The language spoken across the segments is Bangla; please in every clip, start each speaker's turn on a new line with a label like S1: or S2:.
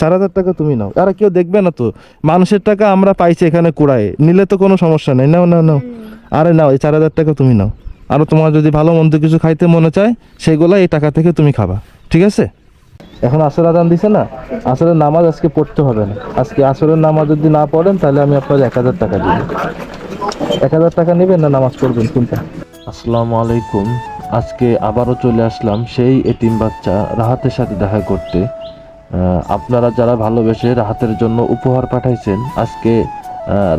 S1: চার হাজার টাকা তুমি নাও। আর কেউ দেখবে না তো। মানুষের টাকা আমরা পাইছি এখানে কুড়ায়। নিলে তো কোনো সমস্যা নেই। নাও নাও নাও। আরে নাও এই চার হাজার টাকা তুমি নাও। আরও তোমার যদি ভালো মন্দ কিছু খাইতে মনে চায় সেগুলো এই টাকা থেকে তুমি খাবা। ঠিক আছে? এখন আসর আদান দিছে না? আসরের নামাজ আজকে পড়তে হবে না। আজকে আসরের নামাজ যদি না পড়েন তাহলে আমি আপনার এক হাজার টাকা দিব। এক হাজার টাকা নেবেন না নামাজ পড়বেন কোনটা? আসসালামু আলাইকুম। আজকে আবারও চলে আসলাম সেই এতিম বাচ্চা রাহাতের সাথে দেখা করতে। আপনারা যারা ভালোবেসে রাহাতের জন্য উপহার পাঠাইছেন আজকে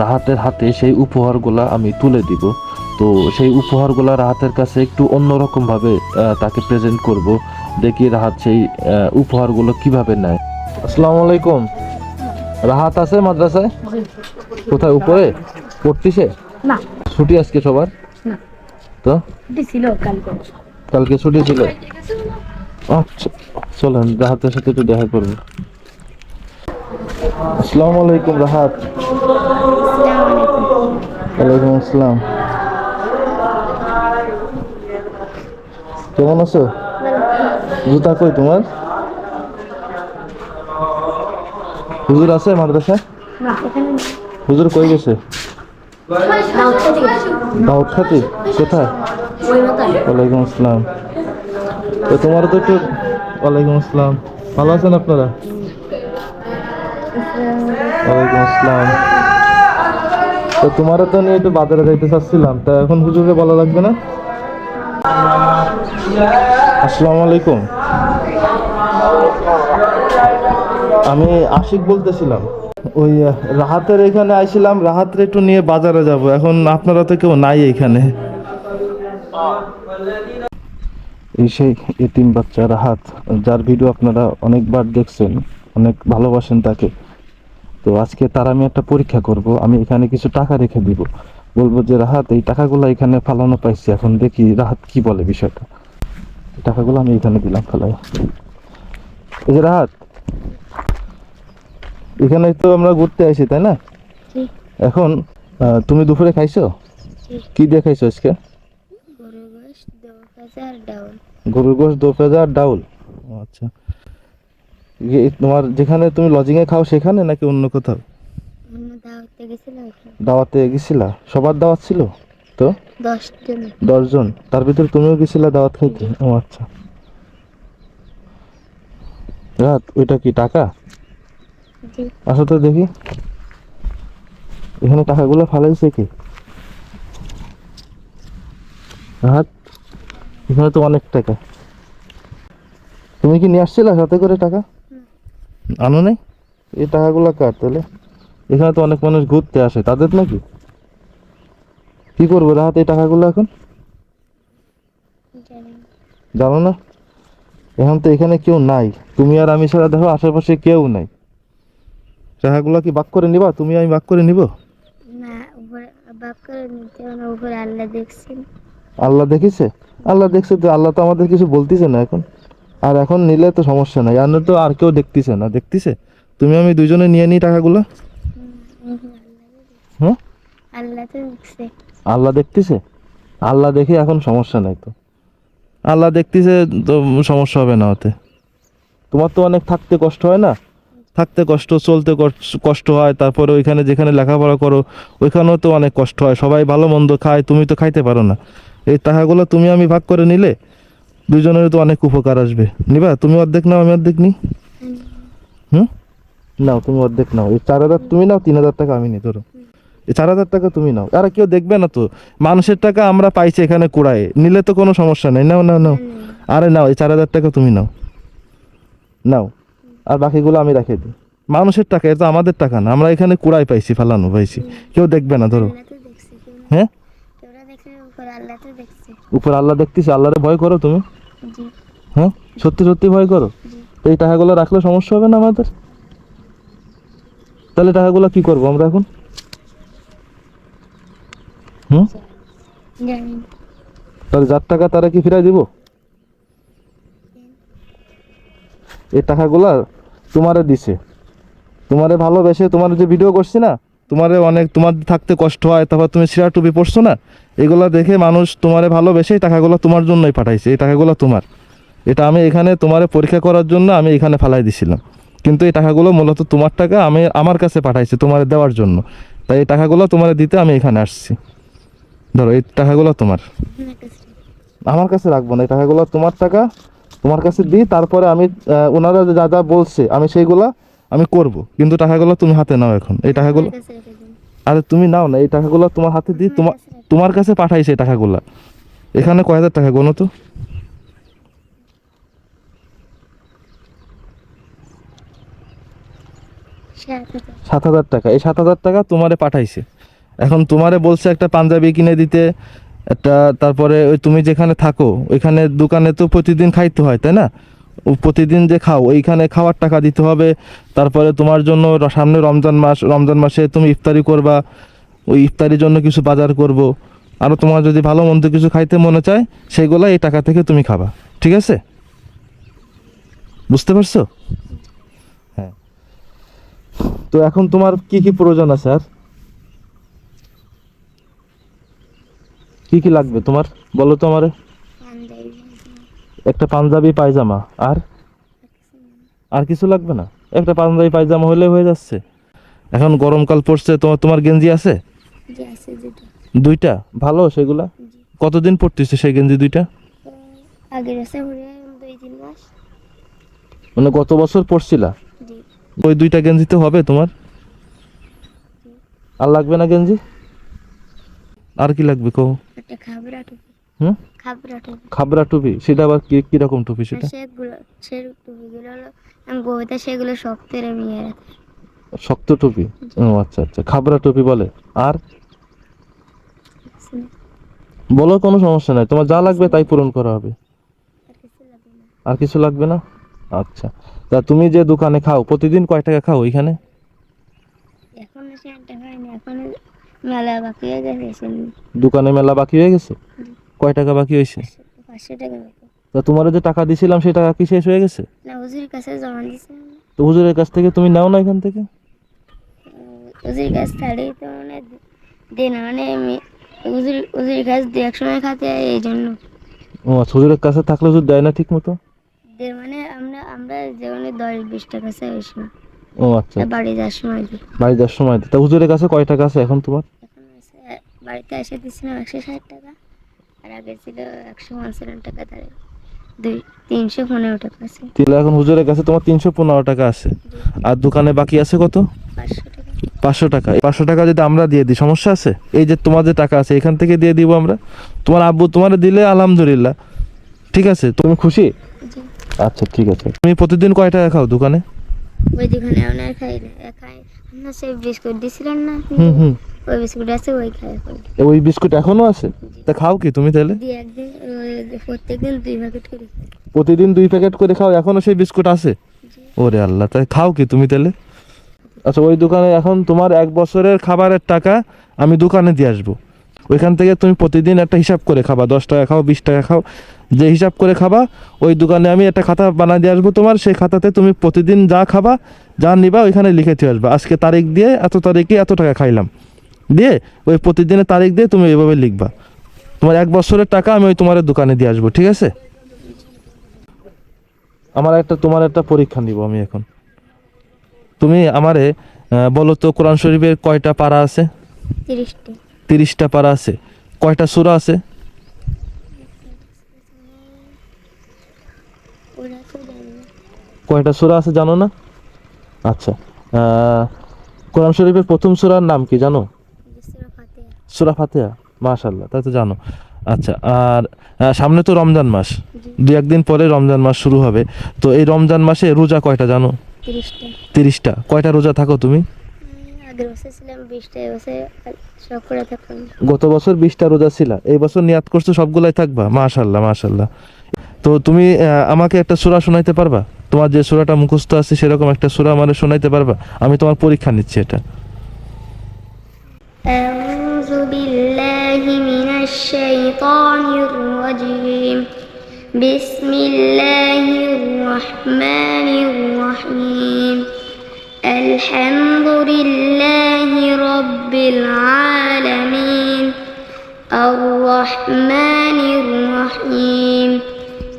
S1: রাহাতের হাতে সেই উপহারগুলা আমি তুলে দিব। তো সেই উপহারগুলা রাহাতের কাছে একটু অন্যরকমভাবে তাকে প্রেজেন্ট করব। দেখি রাহাত সেই উপহারগুলো কীভাবে নেয়। আসসালামু আলাইকুম। রাহাত আছে মাদ্রাসায়? কোথায় উপরে? পড়তিছে?
S2: না।
S1: ছুটি আজকে সবার?
S2: না।
S1: তো?
S2: কালকে
S1: ছুটি ছিল? আচ্ছা চলেন রাহাতের সাথে একটু দেখা করব। আসসালামু আলাইকুম রাহাত। ওয়ালাইকুম আসসালাম। কেমন আছো? জুতা কই তোমার? হুজুর আছে মাদ্রাসা হুজুর কই গেছে? দাওয়াত খাতি কোথায়? ওয়ালাইকুম আসসালাম। তো তোমার তো একটু ওয়ালাইকুম আসসালাম। ভালো আছেন আপনারা? ওয়ালাইকুম আসসালাম। তো তোমারও তো নিয়ে একটু বাজারে যাইতে চাচ্ছিলাম। তা এখন হুজুরে বলা লাগবে না? আসসালামু আলাইকুম। আমি আশিক বলতেছিলাম। ওই রাহাতের এখানে আইছিলাম। রাহাতের একটু নিয়ে বাজারে যাব। এখন আপনারা তো কেউ নাই এখানে। এই সেই এতিম বাচ্চার হাত যার ভিডিও আপনারা অনেকবার দেখছেন অনেক ভালোবাসেন তাকে। তো আজকে তার আমি একটা পরীক্ষা করব আমি এখানে কিছু টাকা রেখে দিব। বলব যে রাহাত এই টাকাগুলো এখানে ফালানো পাইছি এখন দেখি রাহাত কি বলে বিষয়টা। টাকাগুলো আমি এখানে দিলাম ফেলাই। এই যে রাহাত এখানে তো আমরা ঘুরতে আইছি তাই না? এখন তুমি দুপুরে খাইছো? কি দিয়ে খাইছো আজকে? গরুর গোশ দো পেঁয়াজা আর ডাউল। ও আচ্ছা। তোমার যেখানে তুমি লজিং এ খাও সেখানে নাকি অন্য কোথাও?
S2: দাওয়াতে
S1: গেছিলা? সবার দাওয়াত ছিল তো?
S2: দশ জন
S1: দশজন। তার ভিতরে তুমিও গেছিলা দাওয়াত খাইতে? ও আচ্ছা। রাত ওইটা কি টাকা? আসো তো দেখি। এখানে টাকাগুলো ফালাইছে কি? রাত এখানে তো অনেক টাকা। তুমি কি নিয়ে আসছিলা সাথে করে টাকা? আনো নাই? এই টাকাগুলো কার তাহলে? এখানে তো অনেক মানুষ ঘুরতে আসে তাদের নাকি? কি করব রাহাত এই টাকাগুলো এখন?
S2: জানো না।
S1: এখন তো এখানে কেউ নাই। তুমি আর আমি ছাড়া দেখো আশেপাশে কেউ নাই। টাকাগুলো কি বাক করে নিবা? তুমি আমি বাক করে নিব?
S2: না উপরে করে নিতে উপরে আল্লাহ দেখছেন।
S1: আল্লাহ দেখিছে? আল্লাহ দেখছে তো আল্লাহ তো আমাদের কিছু বলতিছে না এখন। আর এখন নিলে তো সমস্যা নাই। আর তো আর কেউ দেখতেছে না। দেখতিছে? তুমি আমি দুজনে নিয়ে নিই টাকাগুলো? হ্যাঁ
S2: আল্লাহ
S1: দেখতিছে? আল্লাহ দেখে এখন সমস্যা নাই তো। আল্লাহ দেখতিছে তো সমস্যা হবে না ওতে। তোমার তো অনেক থাকতে কষ্ট হয় না? থাকতে কষ্ট চলতে কষ্ট- কষ্ট হয়। তারপরে ওইখানে যেখানে লেখাপড়া করো ওইখানেও তো অনেক কষ্ট হয়। সবাই ভালো মন্দ খায় তুমি তো খাইতে পারো না। এই টাকাগুলো তুমি আমি ভাগ করে নিলে দুজনের তো অনেক উপকার আসবে। নিবা তুমি অর্ধেক নাও আমি অর্ধেক নিই। হুম? নাও তুমি অর্ধেক নাও। এই চার হাজার তুমি নাও তিন হাজার টাকা আমি নিই ধরো। এই চার হাজার টাকা তুমি নাও। আর কেউ দেখবে না তো। মানুষের টাকা আমরা পাইছি এখানে কুড়ায়। নিলে তো কোনো সমস্যা নেই। নাও নাও নাও। আরে নাও এই চার হাজার টাকা তুমি নাও। নাও। আর বাকিগুলো আমি রেখে দিই। মানুষের টাকা এটা আমাদের টাকা না। আমরা এখানে কুড়াই পাইছি ফালানো পাইছি। কেউ দেখবে না ধরো।
S2: না।
S1: হ্যাঁ?
S2: আল্লাহ তো দেখছে।
S1: উপর আল্লাহ দেখতেছি আল্লাহরে ভয় করো তুমি?
S2: জি।
S1: হ্যাঁ? সত্যি সত্যি ভয় করো? তো এই টাকাগুলো রাখলে সমস্যা হবে না আমাদের? তাহলে টাকাগুলো কি করব আমরা এখন? হুম? তাহলে যার টাকা তারা কি ফিরাই দিব? এই টাকাগুলা তোমারে দিছে। তোমারে ভালোবেসে তোমার যে ভিডিও করছি না তোমারে অনেক, তোমার থাকতে কষ্ট হয়, তারপর তুমি সিরা টুপি পড়ছো না, এগুলা দেখে মানুষ তোমারে ভালোবেসে এই টাকাগুলো তোমার জন্যই পাঠাইছে, এই টাকাগুলো তোমার। এটা আমি এখানে তোমারে পরীক্ষা করার জন্য আমি এখানে ফালাই দিছিলাম। কিন্তু এই টাকাগুলো মূলত তোমার টাকা আমি আমার কাছে পাঠাইছি, তোমার দেওয়ার জন্য। তাই এই টাকাগুলো তোমার দিতে আমি এখানে আসছি। ধরো, এই টাকাগুলো তোমার। আমার কাছে রাখব না, এই টাকাগুলো তোমার টাকা, তোমার কাছে দিই, তারপরে আমি ওনারা যা যা বলছে, আমি সেইগুলা আমি করব। কিন্তু টাকাগুলো তুমি হাতে নাও এখন। এই টাকাগুলো আরে তুমি নাও না এই টাকাগুলো তোমার হাতে দিই। তোমার তোমার কাছে পাঠাইছে এই টাকাগুলো। এখানে কয় হাজার টাকা গোনো তো?
S2: সাত হাজার
S1: টাকা। এই সাত হাজার টাকা তোমারে পাঠাইছে। এখন তোমারে বলছে একটা পাঞ্জাবি কিনে দিতে একটা তারপরে ওই তুমি যেখানে থাকো ওইখানে দোকানে তো প্রতিদিন খাইতে হয় তাই না? প্রতিদিন যে খাও ওইখানে খাওয়ার টাকা দিতে হবে। তারপরে তোমার জন্য সামনে রমজান মাস, রমজান মাসে তুমি ইফতারি করবা, ওই ইফতারির জন্য কিছু বাজার করব। আরও তোমার যদি ভালো মন্দ কিছু খাইতে মনে চায় সেগুলো এই টাকা থেকে তুমি খাবা। ঠিক আছে? বুঝতে পারছ? হ্যাঁ। তো এখন তোমার কি কি প্রয়োজন আছে আর? কি কি লাগবে তোমার? বলো তো আমারে। একটা পাঞ্জাবি পায়জামা আর? আর কিছু লাগবে না? একটা পাঞ্জাবি পায়জামা হলে হয়ে যাচ্ছে। এখন গরমকাল পড়ছে তোমার তোমার গেঞ্জি আছে? দুইটা। ভালো সেগুলা? কতদিন পড়তেছে সেই গেঞ্জি দুইটা?
S2: আগের দুই তিন মাস।
S1: মানে গত বছর পড়ছিলা ওই দুইটা গেঞ্জিতে হবে তোমার? আর লাগবে না গেঞ্জি? আর কি লাগবে কো
S2: একটা খাবরা
S1: হুম?
S2: খাবরা টুপি।
S1: খাবরা টুপি? সেটা আবার কি কীরকম টুপি সেটা?
S2: সেগুলো সে টুপিগুলো হলো আমি বইতে সেগুলো শক্তের আমি
S1: শক্ত টুপি? ও আচ্ছা আচ্ছা। খাবরা টুপি বলে। আর? বলো কোনো সমস্যা নাই। তোমার যা লাগবে তাই পূরণ করা হবে।
S2: আর কিছু লাগবে না।
S1: আচ্ছা। তা তুমি যে দোকানে খাও প্রতিদিন কয় টাকা খাও ওইখানে?
S2: এখন এসে এখন মেলা বাকি হয়ে গেছে।
S1: দোকানে মেলা বাকি হয়ে গেছে? কয় টাকা বাকি হয়েছে?
S2: পাঁচশো টাকা মতো
S1: তা তোমার যে টাকা দিছিলাম সেই টাকা কি শেষ হয়ে গেছে?
S2: না হুজুরের কাছে জমা দিয়েছে
S1: তো হুজুরের কাছ থেকে তুমি নাও না এখান থেকে?
S2: হুজুরের কাছ ছাড়েই তো মানে দে না মানে হুজুর হুজুরের কাছ দু এক সময় খাতে এই জন্য।
S1: ও আচ্ছা হুজুরের কাছে থাকলে হুজুর দেয় না ঠিক মতো
S2: দে মানে আমরা আমরা যেমন দশ বিশ টাকা চাই সময়।
S1: ও আচ্ছা।
S2: বাড়ি যাওয়ার সময় দিই
S1: বাড়ি যাওয়ার সময় তা হুজুরের কাছে কয় টাকা আছে এখন তোমার?
S2: এখন আছে বাড়িতে এসে দিচ্ছিলাম একশো ষাট টাকা। আর আগে ছিল একশো পঞ্চান্ন টাকা তার দুই তিনশো পনেরো টাকা আছে।
S1: তাহলে এখন হুজুরের কাছে তোমার তিনশো পনেরো টাকা আছে। আর দোকানে বাকি আছে কত?
S2: পাঁচশো টাকা।
S1: পাঁচশো টাকা। এই পাঁচশো টাকা যদি আমরা দিয়ে দিই সমস্যা আছে? এই যে তোমার যে টাকা আছে এখান থেকে দিয়ে দিব আমরা। তোমার আব্বু তোমার দিলে আলহামদুলিল্লাহ। ঠিক আছে? তুমি খুশি? আচ্ছা ঠিক আছে। তুমি প্রতিদিন কয় টাকা খাও দোকানে?
S2: ওই দোকানে আপনার খাই না খাই আপনার সেই বিস্কুট দিয়েছিলেন না।
S1: হুম হুম।
S2: ওই বিস্কুট আছে ওই খাই
S1: ওই বিস্কুট এখনও আছে? তা খাও কি তুমি তাহলে?
S2: দিয়ে একদিন ওই প্রত্যেক দিন দুই প্যাকেট করে
S1: প্রতিদিন দুই প্যাকেট করে খাও এখনও সেই বিস্কুট আছে? ওরে আল্লাহ তাই খাও কি তুমি তাহলে? আচ্ছা ওই দোকানে এখন তোমার এক বছরের খাবারের টাকা আমি দোকানে দিয়ে আসব। ওইখান থেকে তুমি প্রতিদিন একটা হিসাব করে খাবা দশ টাকা খাও বিশ টাকা খাও। যে হিসাব করে খাবা ওই দোকানে আমি একটা খাতা বানিয়ে দিয়ে আসব তোমার সেই খাতাতে তুমি প্রতিদিন যা খাবা যা নিবা ওইখানে লিখে দিয়ে আসবা। আজকে তারিখ দিয়ে এত তারিখে এত টাকা খাইলাম। দিয়ে ওই প্রতিদিনের তারিখ দিয়ে তুমি এভাবে লিখবা। তোমার এক বছরের টাকা আমি ওই তোমার দোকানে দিয়ে আসব ঠিক আছে? আমার একটা তোমার একটা পরীক্ষা নিব আমি এখন। তুমি আমারে বলো তো কোরআন শরীফের কয়টা পারা আছে?
S2: তিরিশটি।
S1: তিরিশটা পারা আছে। কয়টা সূরা আছে
S2: ওরা তো জানি না
S1: কয়টা সূরা আছে জানো না? আচ্ছা কোরআন শরীফের প্রথম সূরার নাম কি জানো?
S2: বিশ্বরা ফাতেহা।
S1: সূরা মাশাল্লাহ তাই তো জানো। আচ্ছা আর সামনে তো রমজান মাস। দু একদিন পরে রমজান মাস শুরু হবে। তো এই রমজান মাসে রোজা কয়টা জানো?
S2: তিরিশটা।
S1: কয়টা রোজা থাকো তুমি? গত বছর বিশটা রোজা ছিল। এই বছর নিয়াত করছ সবগুলাই থাকবা? মাশাল্লাহ মাশাল্লাহ তো তুমি আহ, আমাকে একটা সূরা শোনাইতে পারবা তোমার যে সূরাটা মুখস্থ আছে সেরকম একটা সূরা মানে শোনাইতে পারবা আমি তোমার পরীক্ষা নিচ্ছি এটা
S2: أعوذ بالله من الشيطان الرجيم بسم الله الرحمن الرحيم الحمد لله رب العالمين الرحمن الرحيم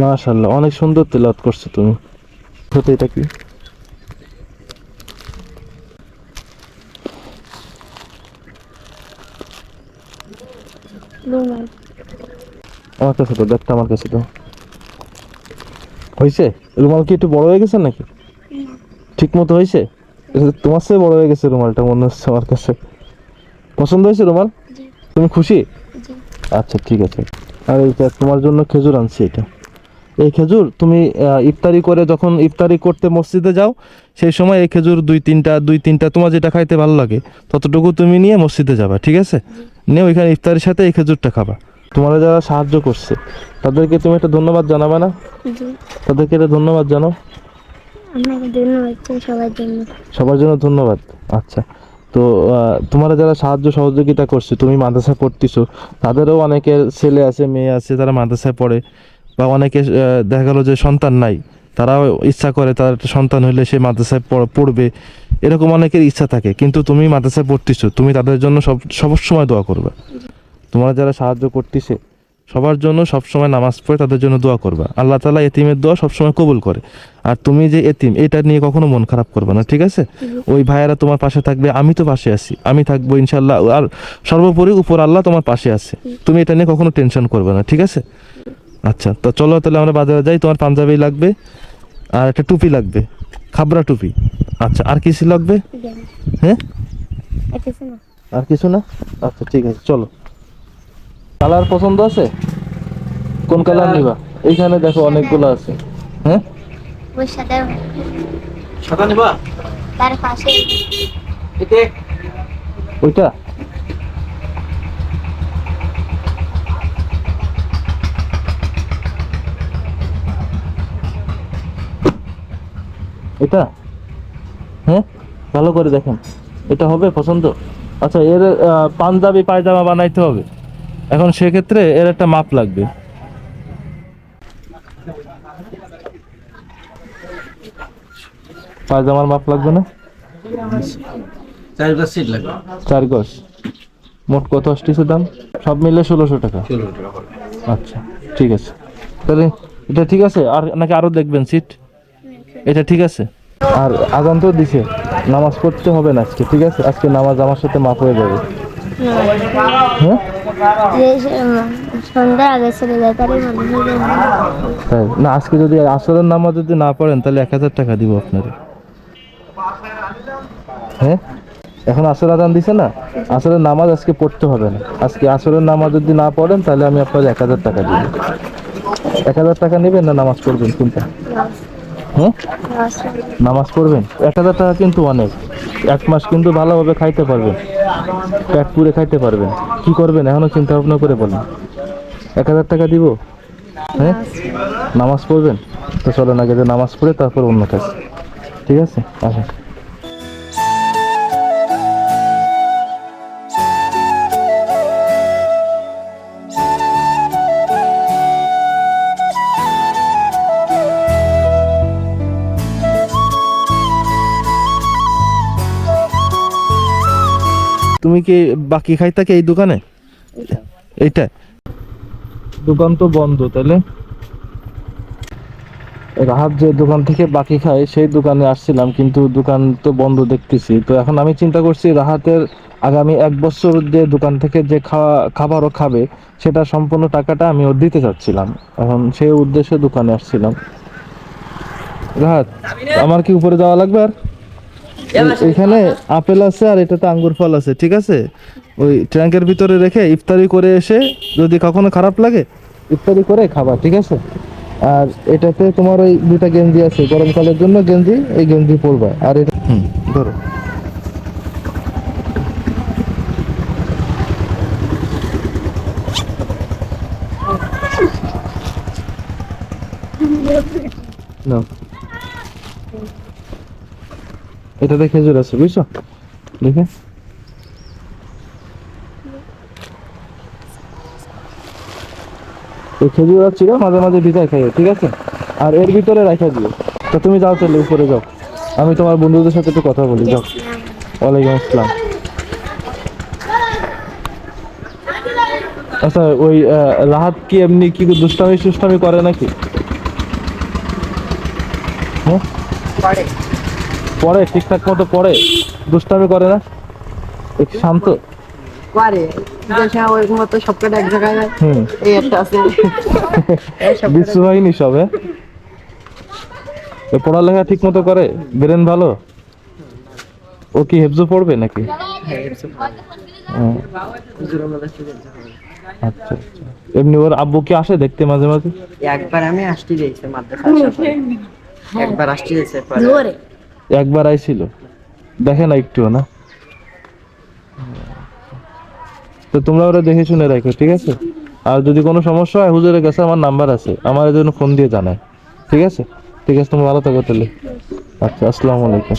S1: মাশাল্লাহ অনেক সুন্দর তেলাওয়াত করছ তুমি। হতে এটা কি? আমার কাছে তো ব্যাগটা আমার কাছে তো। হয়েছে রুমাল কি একটু বড় হয়ে গেছে নাকি? ঠিক মতো হয়েছে তোমার চেয়ে বড় হয়ে গেছে রুমালটা মনে হচ্ছে আমার কাছে। পছন্দ হয়েছে রুমাল? তুমি খুশি? আচ্ছা ঠিক আছে। আর এইটা তোমার জন্য খেজুর আনছি এটা। এই খেজুর তুমি ইফতারি করে যখন ইফতারি করতে মসজিদে যাও সেই সময় এই খেজুর দুই তিনটা দুই তিনটা তোমার যেটা খাইতে ভালো লাগে ততটুকু তুমি নিয়ে মসজিদে যাবা ঠিক আছে? নিয়ে ওইখানে ইফতারির সাথে এই খেজুরটা খাবা। তোমার যারা সাহায্য করছে তাদেরকে তুমি একটা ধন্যবাদ জানাবে না? তাদেরকে একটা ধন্যবাদ জানাও।
S2: সবার জন্য।
S1: ধন্যবাদ। আচ্ছা। তো তোমরা যারা সাহায্য সহযোগিতা করছে তুমি মাদ্রাসা পড়তেছো তাদেরও অনেকের ছেলে আছে মেয়ে আছে তারা মাদ্রাসায় পড়ে। বা অনেকে দেখা গেলো যে সন্তান নাই তারাও ইচ্ছা করে তার একটা সন্তান হলে সে মাদ্রাসায় পড়- পড়বে এরকম অনেকের ইচ্ছা থাকে। কিন্তু তুমি মাদ্রাসায় পড়তেছো তুমি তাদের জন্য সব সবসময় দোয়া করবে। তোমরা যারা সাহায্য করতেছে সবার জন্য সবসময় নামাজ পড়ে তাদের জন্য দোয়া করবা। আল্লাহ তালা এতিমের দোয়া সবসময় কবুল করে। আর তুমি যে এতিম এটা নিয়ে কখনো মন খারাপ করবে না ঠিক আছে? ওই ভাইয়েরা তোমার পাশে থাকবে আমি তো পাশে আছি আমি থাকব ইনশাল্লাহ আর সর্বোপরি উপর আল্লাহ তোমার পাশে আছে। তুমি এটা নিয়ে কখনো টেনশন করবে না ঠিক আছে? আচ্ছা তো চলো তাহলে আমরা বাজারে যাই। তোমার পাঞ্জাবি লাগবে আর একটা টুপি লাগবে। খাবরা টুপি। আচ্ছা আর কিছু লাগবে? হ্যাঁ? আর কিছু না। আচ্ছা ঠিক আছে চলো। কালার পছন্দ আছে? কোন কালার নিবা? এইখানে দেখো অনেকগুলো আছে। হ্যাঁ?
S3: সাদা। নিবা?
S2: তার পাশে।
S1: ওইটা? এটা? হ্যাঁ? ভালো করে দেখেন। এটা হবে পছন্দ? আচ্ছা এর পাঞ্জাবি পায়জামা বানাইতে হবে। এখন সেক্ষেত্রে এর একটা মাপ লাগবে। পায়জামার মাপ লাগবে না?
S3: চারটা সিট লাগবে।
S1: চার গজ মোট কত আসতেছে দাম? সব মিলে ষোলোশো টাকা। আচ্ছা ঠিক আছে। তাহলে এটা ঠিক আছে? আর নাকি আরও দেখবেন সিট? এটা ঠিক আছে? আর আজান তো দিছে নামাজ পড়তে হবে না আজকে ঠিক আছে? আজকে নামাজ আমার সাথে মাপ হয়ে যাবে। হ্যাঁ? না আজকে যদি আসরের নামাজ যদি না পড়েন তাহলে এক হাজার টাকা দিব আপনাদের। হ্যাঁ? এখন আসর আদান দিছে না? আসরের নামাজ আজকে পড়তে হবে না। আজকে আসরের নামাজ যদি না পড়েন তাহলে আমি আপনার এক হাজার টাকা দিব। এক হাজার টাকা নেবেন না নামাজ পড়বেন কোনটা? হ্যাঁ নামাজ পড়বেন? এক হাজার টাকা কিন্তু অনেক। এক মাস কিন্তু ভালোভাবে খাইতে পারবেন। পেট পুরে খাইতে পারবেন। কি করবেন? এখনও চিন্তা ভাবনা করে বলেন। এক হাজার টাকা দিব? হ্যাঁ? নামাজ পড়বেন? তো চলেন আগে যে নামাজ পড়ে তারপর অন্য কাজ। ঠিক আছে? আসেন। তুমি কি বাকি খাইতা কি এই দোকানে? এইটা দোকান তো বন্ধ তাহলে রাহাত যে দোকান থেকে বাকি খায় সেই দোকানে আসছিলাম কিন্তু দোকান তো বন্ধ দেখতেছি। তো এখন আমি চিন্তা করছি রাহাতের আগামী এক বছর যে দোকান থেকে যে খাওয়া খাবারও খাবে সেটা সম্পূর্ণ টাকাটা আমি ওর দিতে চাচ্ছিলাম। এখন সেই উদ্দেশ্যে দোকানে আসছিলাম। রাহাত আমার কি উপরে যাওয়া লাগবে আর? এইখানে আপেল আছে আর এটাতে আঙ্গুর ফল আছে ঠিক আছে? ওই ট্যাঙ্কের ভিতরে রেখে ইফতারি করে এসে যদি কখনো খারাপ লাগে ইফতারি করে খাবা ঠিক আছে? আর এটাতে তোমার ওই দুটা গেঞ্জি আছে গরমকালের জন্য গেঞ্জি এই গেঞ্জি পরবা। আর এটা হুম। ধরো নাও এটাতে খেজুর আছে, বুঝছ? দেখে। খেজুর চিরা মাঝে মাঝে ভিজায় খাইও, ঠিক আছে? আর এর ভিতরে রাখা দিও। তো তুমি যাও তাহলে উপরে যাও। আমি তোমার বন্ধুদের সাথে একটু কথা বলি, যাও। ওয়ালাইকুম আসসালাম। আচ্ছা ওই রাহাত কি এমনি কি দুষ্টামি সুষ্টামি করে নাকি? হ্যাঁ? পড়ে ঠিকঠাক মতো পড়ে দুষ্টামি করে না? একটু শান্ত।
S4: পারে। দেশে ওরকম মতো সব এক জায়গায় হয়। এই একটা আছে। এই সব কটা-
S1: বিশ্ব বাহিনী সব হ্যাঁ? এ পড়ালেখা ঠিক মতো করে? ব্রেন ভালো? ও কি হেফজো পড়বে নাকি। আচ্ছা আচ্ছা। এমনি ওর আব্বু কি আসে দেখতে মাঝে মাঝে?
S4: একবার আমি আসতে দিয়েছি মাদ্রাসা একবার আসতে দিয়েছে পরে।
S1: একবার আইছিল। দেখে না একটুও না। তো তোমরা ওরা দেখে শুনে রাখো, ঠিক আছে? আর যদি কোনো সমস্যা হয়, হুজুরের কাছে আমার নাম্বার আছে। আমার জন্য ফোন দিয়ে জানায়, ঠিক আছে? ঠিক আছে, তুমি ভালো থাকো তাহলে। আচ্ছা আসসালামু আলাইকুম।